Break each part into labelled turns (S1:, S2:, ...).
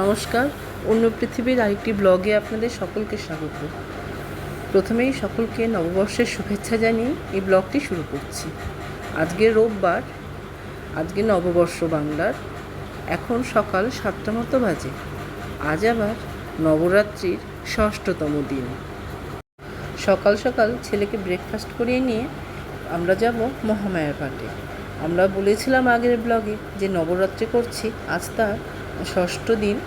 S1: নমস্কার। অন্য পৃথিবীর আরেকটি ব্লগে আপনাদের সকলকে স্বাগত। প্রথমেই সকলকে নববর্ষের শুভেচ্ছা জানিয়ে এই ব্লগটি শুরু করছি। আজকে রোববার, আজকে নববর্ষ বাংলার। এখন সকাল সাতটা মতো বাজে। আজ আবার নবরাত্রির ষষ্ঠতম দিন। সকাল সকাল ছেলেকে ব্রেকফাস্ট করিয়ে নিয়ে আমরা যাব মহামায়ার ঘাটে। আমরা বলেছিলাম আগের ব্লগে যে নবরাত্রি করছি, আজ তার ষষ্ঠ দিন,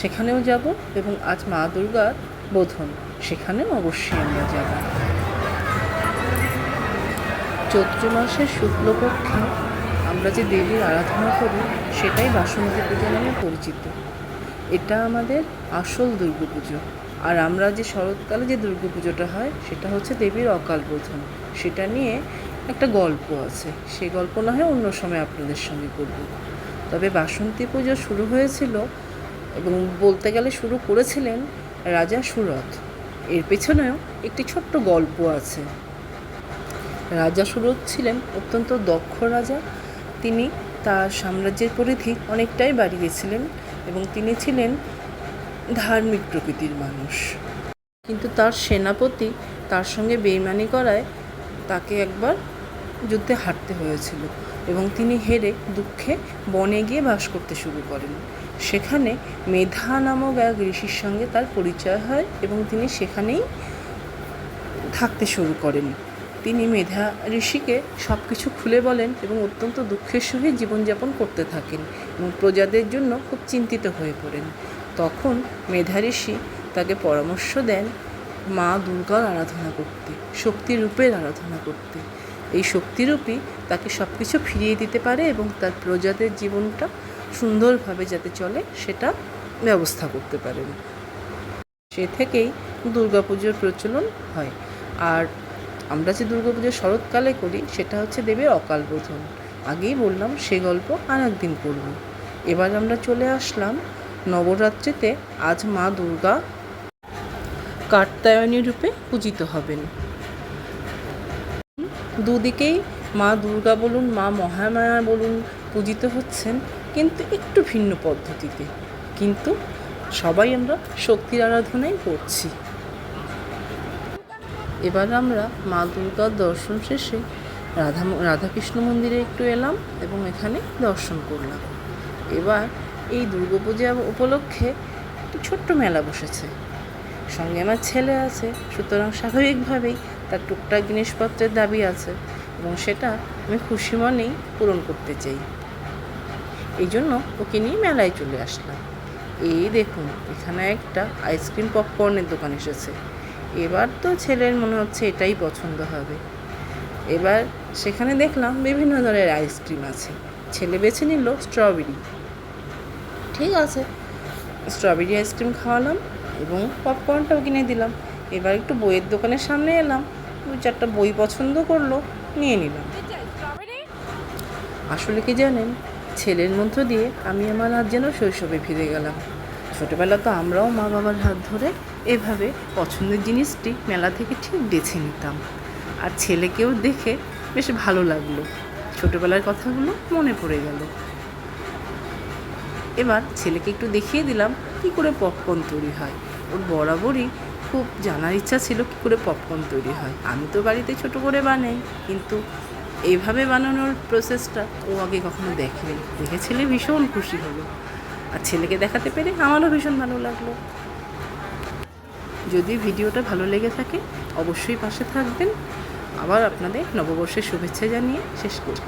S1: সেখানেও যাব এবং আজ মা দুর্গার বোধন, সেখানেও অবশ্যই আমরা যাব। চৈত্র মাসের শুক্লপক্ষে আমরা যে দেবীর আরাধনা করি, সেটাই বাসন্তী পুজো নামে পরিচিত। এটা আমাদের আসল দুর্গাপুজো আর আমরা যে শরৎকালে যে দুর্গাপুজোটা হয়, সেটা হচ্ছে দেবীর অকাল বোধন। সেটা নিয়ে একটা গল্প আছে। সেই গল্প না হয় অন্য সময় আপনাদের সঙ্গে করব। তবে বাসন্তী পুজো শুরু হয়েছিল এবং বলতে গেলে শুরু করেছিলেন রাজা সুরথ। এর পেছনেও একটি ছোট্ট গল্প আছে। রাজা সুরথ ছিলেন অত্যন্ত দক্ষ রাজা। তিনি তার সাম্রাজ্যের পরিধি অনেকটাই বাড়িয়েছিলেন এবং তিনি ছিলেন ধার্মিক প্রকৃতির মানুষ। কিন্তু তার সেনাপতি তার সঙ্গে বেইমানি করায় তাকে একবার যুদ্ধে হারতে হয়েছিল। এবং তিনি হেরে দুঃখে বনে গিয়ে বাস করতে শুরু করেন। সেখানে মেধা নামক এক ঋষির সঙ্গে তার পরিচয় হয় এবং তিনি সেখানেই থাকতে শুরু করেন। তিনি মেধা ঋষিকে সব কিছু খুলে বলেন এবং অত্যন্ত দুঃখের সহিত জীবনযাপন করতে থাকেন এবং প্রজাদের জন্য খুব চিন্তিত হয়ে পড়েন। তখন মেধা ঋষি তাকে পরামর্শ দেন মা দুর্গার আরাধনা করতে, শক্তিরূপের আরাধনা করতে। এই শক্তিরূপী তাকে সব কিছু ফিরিয়ে দিতে পারে এবং তার প্রজাদের জীবনটা সুন্দরভাবে যাতে চলে, সেটা ব্যবস্থা করতে পারেন। সে থেকেই দুর্গাপুজোর প্রচলন হয়। আর আমরা যে দুর্গাপুজো শরৎকালে করি, সেটা হচ্ছে দেবীর অকাল বোধন আগেই বললাম, সে গল্প আর একদিন করব। এবার আমরা চলে আসলাম নবরাত্রিতে আজ মা দুর্গা কাত্যায়নী রূপে পূজিত হবেন। দুদিকেই মা দুর্গা বলুন, মা মহামায়া বলুন পূজিত হচ্ছেন, কিন্তু একটু ভিন্ন পদ্ধতিতে। কিন্তু সবাই আমরা শক্তির আরাধনাই করছি। এবার আমরা মা দুর্গার দর্শন শেষে রাধা, রাধাকৃষ্ণ মন্দিরে একটু এলাম এবং এখানে দর্শন করলাম। এবার এই দুর্গাপূজা উপলক্ষে একটি ছোট্ট মেলা বসেছে। সঙ্গে আমার ছেলে আছে, সুতরাং স্বাভাবিকভাবেই তার টুকটাক জিনিসপত্রের দাবি আছে এবং সেটা আমি খুশি মনেই পূরণ করতে চাই। এই জন্য ওকে নিয়ে মেলায় চলে আসলাম। এই দেখুন, এখানে একটা আইসক্রিম পপকর্নের দোকান এসেছে। এবার তো ছেলের মনে হচ্ছে এটাই পছন্দ হবে। এবার সেখানে দেখলাম বিভিন্ন ধরনের আইসক্রিম আছে। ছেলে বেছে নিল স্ট্রবেরি। ঠিক আছে, স্ট্রবেরি আইসক্রিম খাওয়ালাম এবং পপকর্নটাও কিনে দিলাম। এবার একটু বইয়ের দোকানের সামনে এলাম। দু চারটা বই পছন্দ করল, নিয়ে নিলাম। আসলে কি জানেন, ছেলের মধ্য দিয়ে আমি আমার হাত যেন শৈশবে ফিরে গেলাম। ছোটোবেলা তো আমরাও মা বাবার হাত ধরে এভাবে পছন্দের জিনিসটি মেলা থেকে ঠিক বেছে নিতাম। আর ছেলেকেও দেখে বেশ ভালো লাগল। ছোটোবেলার কথাগুলো মনে পড়ে গেল। এবার ছেলেকে একটু দেখিয়ে দিলাম কী করে পপকর্ন তৈরি হয়। ওর বরাবরই খুব জানার ইচ্ছা ছিল কী করে পপকর্ন তৈরি হয়। আমি তো বাড়িতে ছোট করে বানাই, কিন্তু এইভাবে বানানোর প্রসেসটা ও আগে কখনো দেখেনি। দেখে ছেলে ভীষণ খুশি হলো। আর ছেলেকে দেখাতে পেরে আমারও ভীষণ ভালো লাগল। যদি ভিডিওটা ভালো লেগে থাকে, অবশ্যই পাশে থাকবেন। আবার আপনাদের নববর্ষের শুভেচ্ছা জানিয়ে শেষ করি